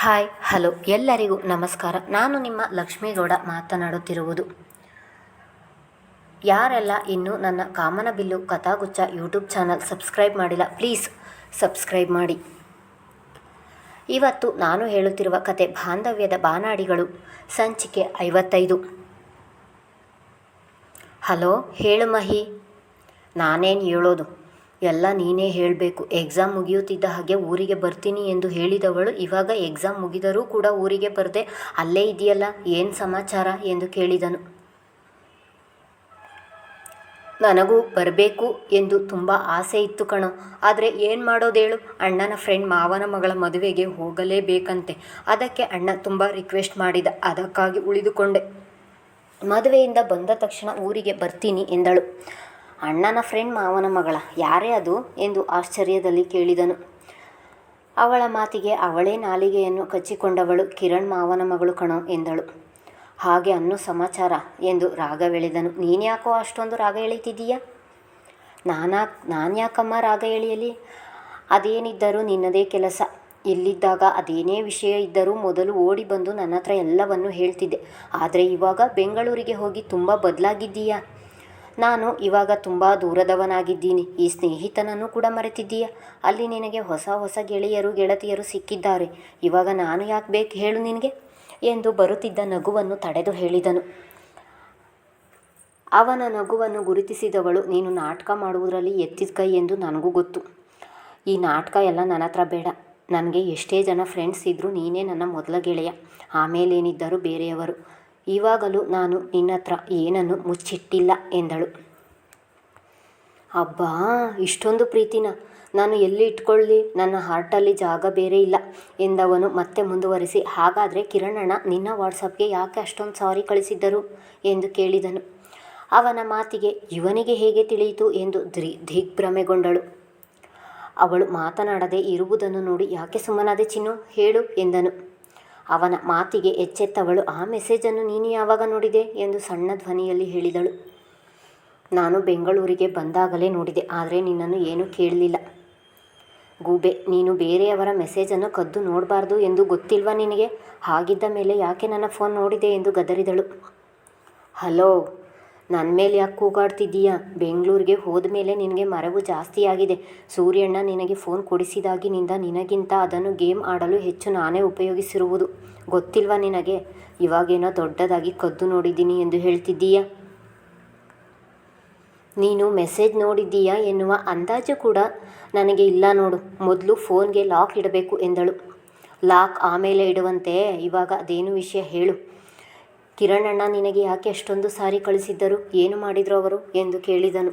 Hi, hello. ಎಲ್ಲರಿಗೂ ನಮಸ್ಕಾರ. ನಾನು ನಿಮ್ಮ ಲಕ್ಷ್ಮೇಗೌಡ ಮಾತನಾಡುತ್ತಿರುವುದು. ಯಾರೆಲ್ಲ ಇನ್ನೂ ನನ್ನ Kamanabillu Kathaguchha YouTube channel subscribe ಮಾಡಿಲ್ಲ, ಪ್ಲೀಸ್ ಸಬ್ಸ್ಕ್ರೈಬ್ ಮಾಡಿ. ಇವತ್ತು ನಾನು ಹೇಳುತ್ತಿರುವ ಕತೆ ಬಾಂಧವ್ಯದ ಬಾನಾಡಿಗಳು, ಸಂಚಿಕೆ ಐವತ್ತೈದು. ಹಲೋ, ಹೇಳು ಮಹಿ. ನಾನೇನು ಹೇಳೋದು? ಎಲ್ಲ ನೀನೇ ಹೇಳಬೇಕು. ಎಕ್ಸಾಮ್ ಮುಗಿಯುತ್ತಿದ್ದ ಹಾಗೆ ಊರಿಗೆ ಬರ್ತೀನಿ ಎಂದು ಹೇಳಿದವಳು. ಇವಾಗ ಎಕ್ಸಾಮ್ ಮುಗಿದರೂ ಕೂಡ ಊರಿಗೆ ಬರದೆ ಅಲ್ಲೇ ಇದೆಯಲ್ಲ? ಏನು ಸಮಾಚಾರ? ಎಂದು ಕೇಳಿದನು. ನನಗೂ ಬರಬೇಕು ಎಂದು ತುಂಬ ಆಸೆ ಇತ್ತು ಕಣೋ. ಆದರೆ ಏನು ಮಾಡೋದೇಳು? ಅಣ್ಣನ ಫ್ರೆಂಡ್ ಮಾವನ ಮಗಳ ಮದುವೆಗೆ ಹೋಗಲೇಬೇಕಂತೆ. ಅದಕ್ಕೆ ಅಣ್ಣ ತುಂಬ ರಿಕ್ವೆಸ್ಟ್ ಮಾಡಿದ. ಅದಕ್ಕಾಗಿ ಉಳಿದುಕೊಂಡೆ. ಮದುವೆಯಿಂದ ಬಂದ ತಕ್ಷಣ ಊರಿಗೆ ಬರ್ತೀನಿ ಎಂದಳು. ಅಣ್ಣನ ಫ್ರೆಂಡ್ ಮಾವನ ಮಗಳ. ಯಾರೇ ಅದು ಎಂದು ಆಶ್ಚರ್ಯದಲ್ಲಿ ಕೇಳಿದನು. ಅವಳ ಮಾತಿಗೆ ಅವಳೇ ನಾಲಿಗೆಯನ್ನು ಕಚ್ಚಿಕೊಂಡವಳು ಕಿರಣ್ ಮಾವನ ಮಗಳು ಕಣೋ ಎಂದಳು. ಹಾಗೆ ಅನ್ನು ಸಮಾಚಾರ ಎಂದು ರಾಗವೆಳೆದನು ನೀನ್ಯಾಕೋ ಅಷ್ಟೊಂದು ರಾಗ ಎಳೀತಿದ್ದೀಯ ನಾನಾ, ನಾನ್ಯಾಕಮ್ಮ ರಾಗ ಎಳೆಯಲಿ? ಅದೇನಿದ್ದರೂ ನಿನ್ನದೇ ಕೆಲಸ. ಇಲ್ಲಿದ್ದಾಗ ಅದೇನೇ ವಿಷಯ ಇದ್ದರೂ ಮೊದಲು ಓಡಿ ಬಂದು ನನ್ನ ಹತ್ರ ಎಲ್ಲವನ್ನು ಹೇಳ್ತಿದ್ದೆ. ಆದರೆ ಇವಾಗ ಬೆಂಗಳೂರಿಗೆ ಹೋಗಿ ತುಂಬ ಬದಲಾಗಿದ್ದೀಯಾ? ನಾನು ಇವಾಗ ತುಂಬ ದೂರದವನಾಗಿದ್ದೀನಿ. ಈ ಸ್ನೇಹಿತನನ್ನು ಕೂಡ ಮರೆತಿದ್ದೀಯ. ಅಲ್ಲಿ ನಿನಗೆ ಹೊಸ ಹೊಸ ಗೆಳೆಯರು, ಗೆಳತಿಯರು ಸಿಕ್ಕಿದ್ದಾರೆ. ಇವಾಗ ನಾನು ಯಾಕೆ ಬೇಕು ಹೇಳು ನಿನಗೆ ಎಂದು ಬರುತ್ತಿದ್ದ ನಗುವನ್ನು ತಡೆದು ಹೇಳಿದನು. ಅವನ ನಗುವನ್ನು ಗುರುತಿಸಿದವಳು, ನೀನು ನಾಟಕ ಮಾಡುವುದರಲ್ಲಿ ಎತ್ತಿದ ಕೈ ಎಂದು ನನಗೂ ಗೊತ್ತು. ಈ ನಾಟಕ ಎಲ್ಲ ನನ್ನ ಹತ್ರ ಬೇಡ. ನನಗೆ ಎಷ್ಟೇ ಜನ ಫ್ರೆಂಡ್ಸ್ ಇದ್ದರೂ ನೀನೇ ನನ್ನ ಮೊದಲ ಗೆಳೆಯ. ಆಮೇಲೇನಿದ್ದರೂ ಬೇರೆಯವರು. ಇವಾಗಲೂ ನಾನು ನಿನ್ನ ಹತ್ರ ಏನನ್ನು ಮುಚ್ಚಿಟ್ಟಿಲ್ಲ ಎಂದಳು. ಅಬ್ಬಾ, ಇಷ್ಟೊಂದು ಪ್ರೀತಿನ. ನಾನು ಎಲ್ಲಿ ಇಟ್ಕೊಳ್ಳಿ? ನನ್ನ ಹಾರ್ಟಲ್ಲಿ ಜಾಗ ಬೇರೆ ಇಲ್ಲ ಎಂದವನು ಮತ್ತೆ ಮುಂದುವರಿಸಿ, ಹಾಗಾದರೆ ಕಿರಣಣ್ಣ, ನಿನ್ನ ವಾಟ್ಸಪ್ಗೆ ಯಾಕೆ ಅಷ್ಟೊಂದು ಸಾರಿ ಕಳಿಸಿದ್ದರು ಎಂದು ಕೇಳಿದನು. ಅವನ ಮಾತಿಗೆ ಇವನಿಗೆ ಹೇಗೆ ತಿಳಿಯಿತು ಎಂದು ದ್ರಿ, ದಿಗ್ಭ್ರಮೆಗೊಂಡಳು. ಅವಳು ಮಾತನಾಡದೆ ಇರುವುದನ್ನು ನೋಡಿ ಯಾಕೆ ಸುಮ್ಮನಾದೆ ಚಿನ್ನು? ಹೇಳು ಎಂದನು. ಅವನ ಮಾತಿಗೆ ಎಚ್ಚೆತ್ತವಳು, ಆ ಮೆಸೇಜನ್ನು ನೀನು ಯಾವಾಗ ನೋಡಿದೆ? ಎಂದು ಸಣ್ಣ ಧ್ವನಿಯಲ್ಲಿ ಹೇಳಿದಳು. ನಾನು ಬೆಂಗಳೂರಿಗೆ ಬಂದಾಗಲೇ ನೋಡಿದೆ, ಆದರೆ ನಿನ್ನನ್ನು ಏನೂ ಕೇಳಲಿಲ್ಲ. ಗೂಬೆ, ನೀನು ಬೇರೆಯವರ ಮೆಸೇಜನ್ನು ಕದ್ದು ನೋಡಬಾರ್ದು ಎಂದು ಗೊತ್ತಿಲ್ವಾ ನಿನಗೆ? ಹಾಗಿದ್ದ ಮೇಲೆ ಯಾಕೆ ನನ್ನ ಫೋನ್ ನೋಡಿದೆ? ಎಂದು ಗದರಿದಳು. ಹಲೋ ನನ್ನ ಮೇಲೆ ಯಾಕೆ ಕೂಗಾಡ್ತಿದ್ದೀಯಾ? ಬೆಂಗಳೂರಿಗೆ ಹೋದ ಮೇಲೆ ನಿನಗೆ ಮರವು ಜಾಸ್ತಿಯಾಗಿದೆ ಸೂರ್ಯಣ್ಣ ನಿನಗೆ ಫೋನ್ ಕೊಡಿಸಿದಾಗಿನಿಂದ ನಿನಗಿಂತ ಅದನ್ನು ಗೇಮ್ ಆಡಲು ಹೆಚ್ಚು ನಾನೇ ಉಪಯೋಗಿಸಿರುವುದು. ಗೊತ್ತಿಲ್ವಾ ನಿನಗೆ? ಇವಾಗೇನೋ ದೊಡ್ಡದಾಗಿ ಕದ್ದು ನೋಡಿದ್ದೀನಿ ಎಂದು ಹೇಳ್ತಿದ್ದೀಯಾ? ನೀನು ಮೆಸೇಜ್ ನೋಡಿದ್ದೀಯಾ ಎನ್ನುವ ಅಂದಾಜು ಕೂಡ ನನಗೆ ಇಲ್ಲ ನೋಡು. ಮೊದಲು ಫೋನ್ಗೆ ಲಾಕ್ ಇಡಬೇಕು ಎಂದಳು. ಲಾಕ್ ಆಮೇಲೆ ಇಡುವಂತೆ. ಇವಾಗ ಅದೇನು ವಿಷಯ ಹೇಳು. ಕಿರಣಣ್ಣ ನಿನಗೆ ಯಾಕೆ ಅಷ್ಟೊಂದು ಸಾರಿ ಕಳಿಸಿದ್ದರು? ಏನು ಮಾಡಿದರು ಅವರು? ಎಂದು ಕೇಳಿದನು.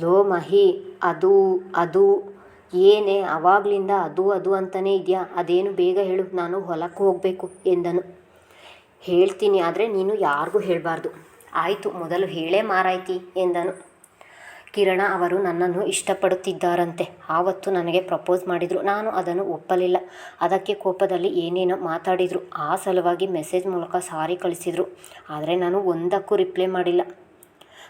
ಲೋ ಮಹಿ, ಅದು ಅದು, ಏನೇ ಆವಾಗಲಿಂದ ಅದು ಅದು ಅಂತಲೇ ಇದೆಯಾ? ಅದೇನು ಬೇಗ ಹೇಳು, ನಾನು ಹೊಲಕ್ಕೆ ಹೋಗಬೇಕು, ಎಂದನು. ಹೇಳ್ತೀನಿ, ಆದರೆ ನೀನು ಯಾರಿಗೂ ಹೇಳಬಾರ್ದು. ಆಯಿತು, ಮೊದಲು ಹೇಳೇ ಮಾರಾಯ್ತಿ, ಎಂದನು. ಕಿರಣ ಅವರು ನನ್ನನ್ನು ಇಷ್ಟಪಡುತ್ತಿದ್ದಾರಂತೆ. ಆವತ್ತು ನನಗೆ ಪ್ರಪೋಸ್ ಮಾಡಿದರು. ನಾನು ಅದನ್ನು ಒಪ್ಪಲಿಲ್ಲ. ಅದಕ್ಕೆ ಕೋಪದಲ್ಲಿ ಏನೇನೋ ಮಾತಾಡಿದರು. ಆ ಸಲುವಾಗಿ ಮೆಸೇಜ್ ಮೂಲಕ ಸಾರಿ ಕಳಿಸಿದರು. ಆದರೆ ನಾನು ಒಂದಕ್ಕೂ ರಿಪ್ಲೈ ಮಾಡಿಲ್ಲ.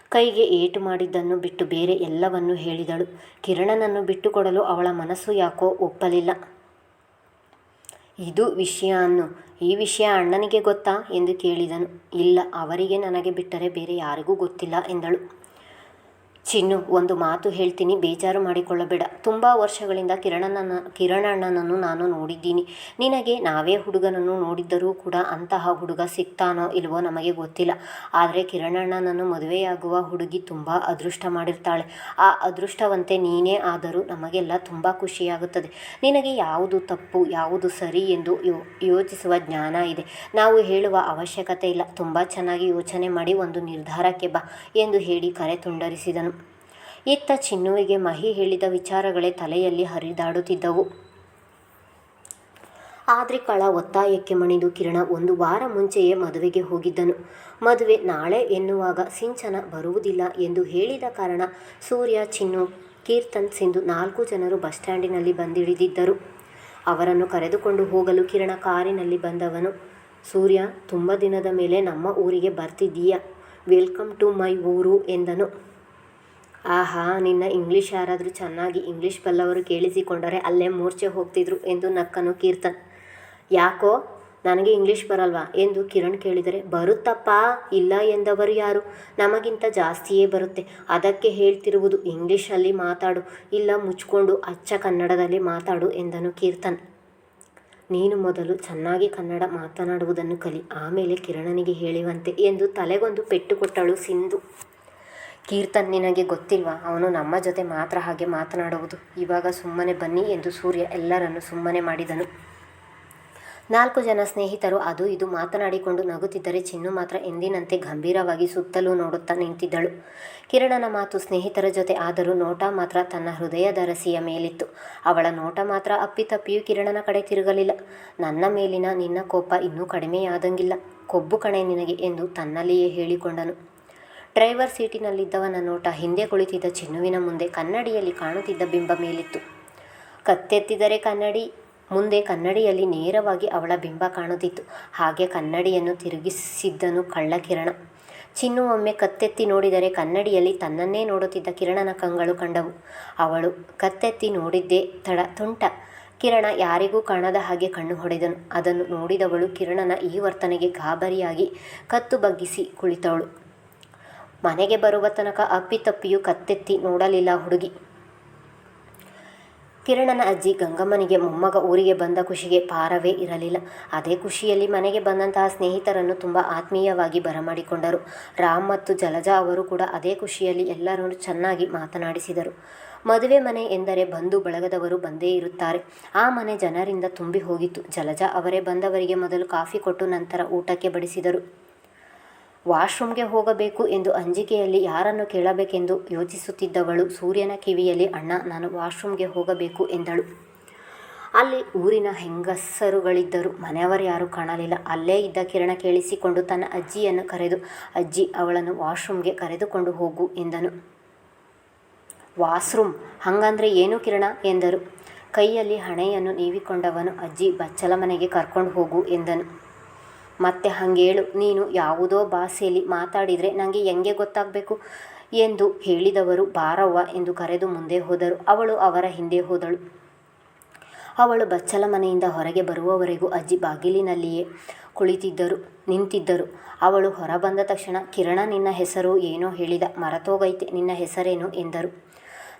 ಕೈಗೆ ಏಟು ಮಾಡಿದ್ದನ್ನು ಬಿಟ್ಟು ಬೇರೆ ಎಲ್ಲವನ್ನೂ ಹೇಳಿದಳು. ಕಿರಣನನ್ನು ಬಿಟ್ಟುಕೊಡಲು ಅವಳ ಮನಸ್ಸು ಯಾಕೋ ಒಪ್ಪಲಿಲ್ಲ. ಇದು ವಿಷಯ ಅನ್ನು. ಈ ವಿಷಯ ಅಣ್ಣನಿಗೆ ಗೊತ್ತಾ? ಎಂದು ಕೇಳಿದನು. ಇಲ್ಲ, ಅವರಿಗೆ ನನಗೆ ಬಿಟ್ಟರೆ ಬೇರೆ ಯಾರಿಗೂ ಗೊತ್ತಿಲ್ಲ ಎಂದಳು. ಚಿನ್ನು, ಒಂದು ಮಾತು ಹೇಳ್ತೀನಿ, ಬೇಜಾರು ಮಾಡಿಕೊಳ್ಳಬೇಡ. ತುಂಬ ವರ್ಷಗಳಿಂದ ಕಿರಣನನ್ನು, ಕಿರಣಣ್ಣನನ್ನು ನಾನು ನೋಡಿದ್ದೀನಿ. ನಿನಗೆ ನಾವೇ ಹುಡುಗನನ್ನು ನೋಡಿದ್ದರೂ ಕೂಡ ಅಂತಹ ಹುಡುಗ ಸಿಗ್ತಾನೋ ಇಲ್ವೋ ನಮಗೆ ಗೊತ್ತಿಲ್ಲ. ಆದರೆ ಕಿರಣಣ್ಣನನ್ನು ಮದುವೆಯಾಗುವ ಹುಡುಗಿ ತುಂಬ ಅದೃಷ್ಟ ಮಾಡಿರ್ತಾಳೆ. ಆ ಅದೃಷ್ಟವಂತೆ ನೀನೇ ಆದರೂ ನಮಗೆಲ್ಲ ತುಂಬ ಖುಷಿಯಾಗುತ್ತದೆ. ನಿನಗೆ ಯಾವುದು ತಪ್ಪು, ಯಾವುದು ಸರಿ ಎಂದು ಯೋ, ಯೋಚಿಸುವ ಜ್ಞಾನ ಇದೆ. ನಾವು ಹೇಳುವ ಅವಶ್ಯಕತೆ ಇಲ್ಲ. ತುಂಬ ಚೆನ್ನಾಗಿ ಯೋಚನೆ ಮಾಡಿ ಒಂದು ನಿರ್ಧಾರಕ್ಕೆ ಬಾ ಎಂದು ಹೇಳಿ ಕರೆ ತುಂಡರಿಸಿದನು. ಇತ್ತ ಚಿನ್ನುವಿಗೆ ಮಹಿ ಹೇಳಿದ ವಿಚಾರಗಳೇ ತಲೆಯಲ್ಲಿ ಹರಿದಾಡುತ್ತಿದ್ದವು. ಆದ್ರಿಕಳ ಒತ್ತಾಯಕ್ಕೆ ಮಣಿದು ಕಿರಣ ಒಂದು ವಾರ ಮುಂಚೆಯೇ ಮದುವೆಗೆ ಹೋಗಿದ್ದನು. ಮದುವೆ ನಾಳೆ ಎನ್ನುವಾಗ ಸಿಂಚನ ಬರುವುದಿಲ್ಲ ಎಂದು ಹೇಳಿದ ಕಾರಣ ಸೂರ್ಯ, ಚಿನ್ನು, ಕೀರ್ತನ್ ಸಿಂಧು ನಾಲ್ಕು ಜನರು ಬಸ್ ಸ್ಟ್ಯಾಂಡಿನಲ್ಲಿ ಬಂದಿಳಿದಿದ್ದರು. ಅವರನ್ನು ಕರೆದುಕೊಂಡು ಹೋಗಲು ಕಿರಣ ಕಾರಿನಲ್ಲಿ ಬಂದವನು, ಸೂರ್ಯ, ತುಂಬ ದಿನದ ಮೇಲೆ ನಮ್ಮ ಊರಿಗೆ ಬರ್ತಿದ್ದೀಯ? ವೆಲ್ಕಮ್ ಟು ಮೈ ಊರು ಎಂದನು. ಆಹಾ, ನಿನ್ನ ಇಂಗ್ಲೀಷ್ ಯಾರಾದರೂ ಚೆನ್ನಾಗಿ ಇಂಗ್ಲೀಷ್ ಬಲ್ಲವರು ಕೇಳಿಸಿಕೊಂಡರೆ ಅಲ್ಲೇ ಮೂರ್ಛೆ ಹೋಗ್ತಿದ್ರು ಎಂದು ನಕ್ಕನು ಕೀರ್ತನ್. ಯಾಕೋ? ನನಗೆ ಇಂಗ್ಲೀಷ್ ಬರಲ್ವಾ? ಎಂದು ಕಿರಣ್ ಕೇಳಿದರೆ, ಬರುತ್ತಪ್ಪ, ಇಲ್ಲ ಎಂದವರು ಯಾರು? ನಮಗಿಂತ ಜಾಸ್ತಿಯೇ ಬರುತ್ತೆ. ಅದಕ್ಕೆ ಹೇಳ್ತಿರುವುದು ಇಂಗ್ಲೀಷಲ್ಲಿ ಮಾತಾಡು, ಇಲ್ಲ ಮುಚ್ಕೊಂಡು ಅಚ್ಚ ಕನ್ನಡದಲ್ಲಿ ಮಾತಾಡು ಎಂದನು ಕೀರ್ತನ್. ನೀನು ಮೊದಲು ಚೆನ್ನಾಗಿ ಕನ್ನಡ ಮಾತನಾಡುವುದನ್ನು ಕಲಿ, ಆಮೇಲೆ ಕಿರಣನಿಗೆ ಹೇಳುವಂತೆ ಎಂದು ತಲೆಗೊಂದು ಪೆಟ್ಟು ಕೊಟ್ಟಳು ಸಿಂಧು. ಕೀರ್ತನ್ ನಿನಗೆ ಗೊತ್ತಿಲ್ವಾ? ಅವನು ನಮ್ಮ ಜೊತೆ ಮಾತ್ರ ಹಾಗೆ ಮಾತನಾಡುವುದು. ಇವಾಗ ಸುಮ್ಮನೆ ಬನ್ನಿ ಎಂದು ಸೂರ್ಯ ಎಲ್ಲರನ್ನು ಸುಮ್ಮನೆ ಮಾಡಿದನು. ನಾಲ್ಕು ಜನ ಸ್ನೇಹಿತರು, ಅದು ಇದು ಮಾತನಾಡಿಕೊಂಡು ನಗುತ್ತಿದ್ದರೆ ಚಿನ್ನು ಮಾತ್ರ ಎಂದಿನಂತೆ ಗಂಭೀರವಾಗಿ ಸುತ್ತಲೂ ನೋಡುತ್ತಾ ನಿಂತಿದ್ದಳು. ಕಿರಣನ ಮಾತು ಸ್ನೇಹಿತರ ಜೊತೆ ಆದರೂ ನೋಟ ಮಾತ್ರ ತನ್ನ ಹೃದಯದ ರಸಿಯ ಮೇಲಿತ್ತು. ಅವಳ ನೋಟ ಮಾತ್ರ ಅಪ್ಪಿತಪ್ಪಿಯೂ ಕಿರಣನ ಕಡೆ ತಿರುಗಲಿಲ್ಲ. ನನ್ನ ಮೇಲಿನ ನಿನ್ನ ಕೋಪ ಇನ್ನೂ ಕಡಿಮೆಯಾದಂಗಿಲ್ಲ. ಕೊಬ್ಬು ಕಣೆ ನಿನಗೆ ಎಂದು ತನ್ನಲ್ಲಿಯೇ ಹೇಳಿಕೊಂಡನು. ಡ್ರೈವರ್ ಸೀಟಿನಲ್ಲಿದ್ದವನ ನೋಟ ಹಿಂದೆ ಕುಳಿತಿದ್ದ ಚಿನ್ನುವಿನ ಮುಂದೆ ಕನ್ನಡಿಯಲ್ಲಿ ಕಾಣುತ್ತಿದ್ದ ಬಿಂಬ ಮೇಲಿತ್ತು. ಕತ್ತೆತ್ತಿದರೆ ಕನ್ನಡಿ, ಮುಂದೆ ಕನ್ನಡಿಯಲ್ಲಿ ನೇರವಾಗಿ ಅವಳ ಬಿಂಬ ಕಾಣುತ್ತಿತ್ತು. ಹಾಗೆ ಕನ್ನಡಿಯನ್ನು ತಿರುಗಿಸಿದ್ದನು ಕಳ್ಳ ಕಿರಣ. ಚಿನ್ನು ಒಮ್ಮೆ ಕತ್ತೆತ್ತಿ ನೋಡಿದರೆ ಕನ್ನಡಿಯಲ್ಲಿ ತನ್ನನ್ನೇ ನೋಡುತ್ತಿದ್ದ ಕಿರಣನ ಕಂಗಳು ಕಂಡವು. ಅವಳು ಕತ್ತೆತ್ತಿ ನೋಡಿದ್ದೇ ತಡ, ತುಂಟ. ಕಿರಣ ಯಾರಿಗೂ ಕಾಣದ ಹಾಗೆ ಕಣ್ಣು ಹೊಡೆದನು. ಅದನ್ನು ನೋಡಿದವಳು ಕಿರಣನ ಈ ವರ್ತನೆಗೆ ಗಾಬರಿಯಾಗಿ ಕತ್ತು ಬಗ್ಗಿಸಿ ಕುಳಿತವಳು. ಮನೆಗೆ ಬರುವ ತನಕ ಅಪ್ಪಿತಪ್ಪಿಯೂ ಕತ್ತೆತ್ತಿ ನೋಡಲಿಲ್ಲ ಹುಡುಗಿ. ಕಿರಣನ ಅಜ್ಜಿ ಗಂಗಮ್ಮನಿಗೆ ಮೊಮ್ಮಗ ಊರಿಗೆ ಬಂದ ಖುಷಿಗೆ ಪಾರವೇ ಇರಲಿಲ್ಲ. ಅದೇ ಖುಷಿಯಲ್ಲಿ ಮನೆಗೆ ಬಂದಂತಹ ಸ್ನೇಹಿತರನ್ನು ತುಂಬ ಆತ್ಮೀಯವಾಗಿ ಬರಮಾಡಿಕೊಂಡರು. ರಾಮ್ ಮತ್ತು ಜಲಜಾ ಅವರು ಕೂಡ ಅದೇ ಖುಷಿಯಲ್ಲಿ ಎಲ್ಲರನ್ನು ಚೆನ್ನಾಗಿ ಮಾತನಾಡಿಸಿದರು. ಮದುವೆ ಮನೆ ಎಂದರೆ ಬಂಧು ಬಳಗದವರು ಬಂದೇ ಇರುತ್ತಾರೆ. ಆ ಮನೆ ಜನರಿಂದ ತುಂಬಿ ಹೋಗಿತ್ತು. ಜಲಜಾ ಅವರೇ ಬಂದವರಿಗೆ ಮೊದಲು ಕಾಫಿ ಕೊಟ್ಟು ನಂತರ ಊಟಕ್ಕೆ ಬಡಿಸಿದರು. ವಾಶ್ರೂಮ್ಗೆ ಹೋಗಬೇಕು ಎಂದು ಅಂಜಿಕೆಯಲ್ಲಿ ಯಾರನ್ನು ಕೇಳಬೇಕೆಂದು ಯೋಚಿಸುತ್ತಿದ್ದವಳು ಸೂರ್ಯನ ಕಿವಿಯಲ್ಲಿ, ಅಣ್ಣ, ನಾನು ವಾಶ್ರೂಮ್ಗೆ ಹೋಗಬೇಕು ಎಂದಳು. ಅಲ್ಲಿ ಊರಿನ ಹೆಂಗಸರುಗಳಿದ್ದರು. ಮನೆಯವರು ಯಾರೂ ಕಾಣಲಿಲ್ಲ. ಅಲ್ಲೇ ಇದ್ದ ಕಿರಣ ಕೇಳಿಸಿಕೊಂಡು ತನ್ನ ಅಜ್ಜಿಯನ್ನು ಕರೆದು, ಅಜ್ಜಿ, ಅವಳನ್ನು ವಾಶ್ರೂಮ್ಗೆ ಕರೆದುಕೊಂಡು ಹೋಗು ಎಂದನು. ವಾಶ್ರೂಮ್? ಹಂಗಂದ್ರೆ ಏನು ಕಿರಣ? ಎಂದರು. ಕೈಯಲ್ಲಿ ಹಣೆಯನ್ನು ನೀವಿಕೊಂಡವನು, ಅಜ್ಜಿ, ಬಚ್ಚಲ ಮನೆಗೆ ಕರ್ಕೊಂಡು ಹೋಗು ಎಂದನು. ಮತ್ತೆ ಹಾಗೇಳು ನೀನು ಯಾವುದೋ ಭಾಷೆಯಲ್ಲಿ ಮಾತಾಡಿದರೆ ನನಗೆ ಹೆಂಗೆ ಗೊತ್ತಾಗಬೇಕು? ಎಂದು ಹೇಳಿದವರು ಬಾರವ್ವ ಎಂದು ಕರೆದು ಮುಂದೆ ಹೋದರು. ಅವಳು ಅವರ ಹಿಂದೆ ಹೋದಳು. ಅವಳು ಬಚ್ಚಲ ಮನೆಯಿಂದ ಹೊರಗೆ ಬರುವವರೆಗೂ ಅಜ್ಜಿ ಬಾಗಿಲಿನಲ್ಲಿಯೇ ಕುಳಿತಿದ್ದರು, ನಿಂತಿದ್ದರು. ಅವಳು ಹೊರ ಬಂದ ತಕ್ಷಣ, ಕಿರಣ, ನಿನ್ನ ಹೆಸರು ಏನೋ ಹೇಳಿದ, ಮರತೋಗೈತೆ, ನಿನ್ನ ಹೆಸರೇನು ಎಂದರು.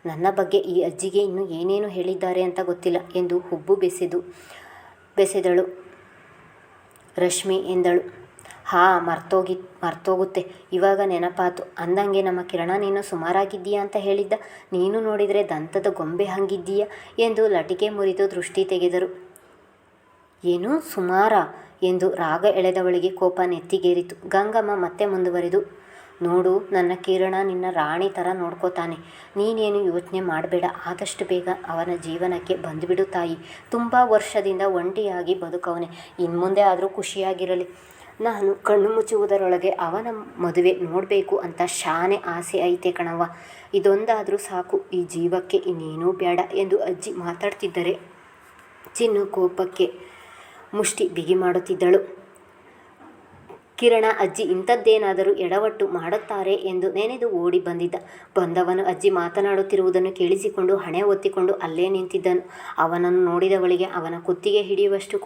ನನ್ನ ಬಗ್ಗೆ ಈ ಅಜ್ಜಿಗೆ ಇನ್ನೂ ಏನೇನು ಹೇಳಿದ್ದಾರೆ ಅಂತ ಗೊತ್ತಿಲ್ಲ ಎಂದು ಹುಬ್ಬು ಬೆಸೆದು, ಬೆಸೆದಳು. ರಶ್ಮಿ ಎಂದಳು. ಹಾ, ಮರ್ತೋಗಿ, ಮರ್ತೋಗುತ್ತೆ. ಇವಾಗ ನೆನಪಾತು. ಅಂದಂಗೆ ನಮ್ಮ ಕಿರಣ, ನೀನು ಸುಮಾರಾಗಿದ್ದೀಯಾ ಅಂತ ಹೇಳಿದ್ದ. ನೀನು ನೋಡಿದರೆ ದಂತದ ಗೊಂಬೆ ಹಂಗಿದ್ದೀಯ ಎಂದು ಲಟಿಕೆ ಮುರಿದು ದೃಷ್ಟಿ ತೆಗೆದರು. ಏನು ಸುಮಾರ ಎಂದು ರಾಗ ಎಳೆದವಳಿಗೆ ಕೋಪ ನೆತ್ತಿಗೇರಿತು. ಗಂಗಮ್ಮ ಮತ್ತೆ ಮುಂದುವರೆದು ನೋಡು, ನನ್ನ ಕಿರಣ ನಿನ್ನ ರಾಣಿ ಥರ ನೋಡ್ಕೋತಾನೆ. ನೀನೇನು ಯೋಚನೆ ಮಾಡಬೇಡ. ಆದಷ್ಟು ಬೇಗ ಅವನ ಜೀವನಕ್ಕೆ ಬಂದುಬಿಡು ತಾಯಿ. ತುಂಬ ವರ್ಷದಿಂದ ಒಂಟಿಯಾಗಿ ಬದುಕವನೆ. ಇನ್ಮುಂದೆ ಆದರೂ ಖುಷಿಯಾಗಿರಲಿ. ನಾನು ಕಣ್ಣು ಮುಚ್ಚುವುದರೊಳಗೆ ಅವನ ಮದುವೆ ನೋಡಬೇಕು ಅಂತ ಶಾನೆ ಆಸೆ ಐತೆ ಕಣವ್ವ. ಇದೊಂದಾದರೂ ಸಾಕು. ಈ ಜೀವಕ್ಕೆ ಇನ್ನೇನೂ ಬೇಡ ಎಂದು ಅಜ್ಜಿ ಮಾತಾಡ್ತಿದ್ದರೆ ಚಿನ್ನು ಕೋಪಕ್ಕೆ ಮುಷ್ಟಿ ಬಿಗಿ ಮಾಡುತ್ತಿದ್ದಳು. ಕಿರಣ ಅಜ್ಜಿ ಇಂಥದ್ದೇನಾದರೂ ಎಡವಟ್ಟು ಮಾಡುತ್ತಾರೆ ಎಂದು ನೆನೆದು ಓಡಿ ಬಂದಿದ್ದ. ಬಂದವನು ಅಜ್ಜಿ ಮಾತನಾಡುತ್ತಿರುವುದನ್ನು ಕೇಳಿಸಿಕೊಂಡು ಹಣೆ ಒತ್ತಿಕೊಂಡು ಅಲ್ಲೇ ನಿಂತಿದ್ದನು. ಅವನನ್ನು ನೋಡಿದವಳಿಗೆ ಅವನ ಕುತ್ತಿಗೆ ಹಿಡಿಯುವಷ್ಟು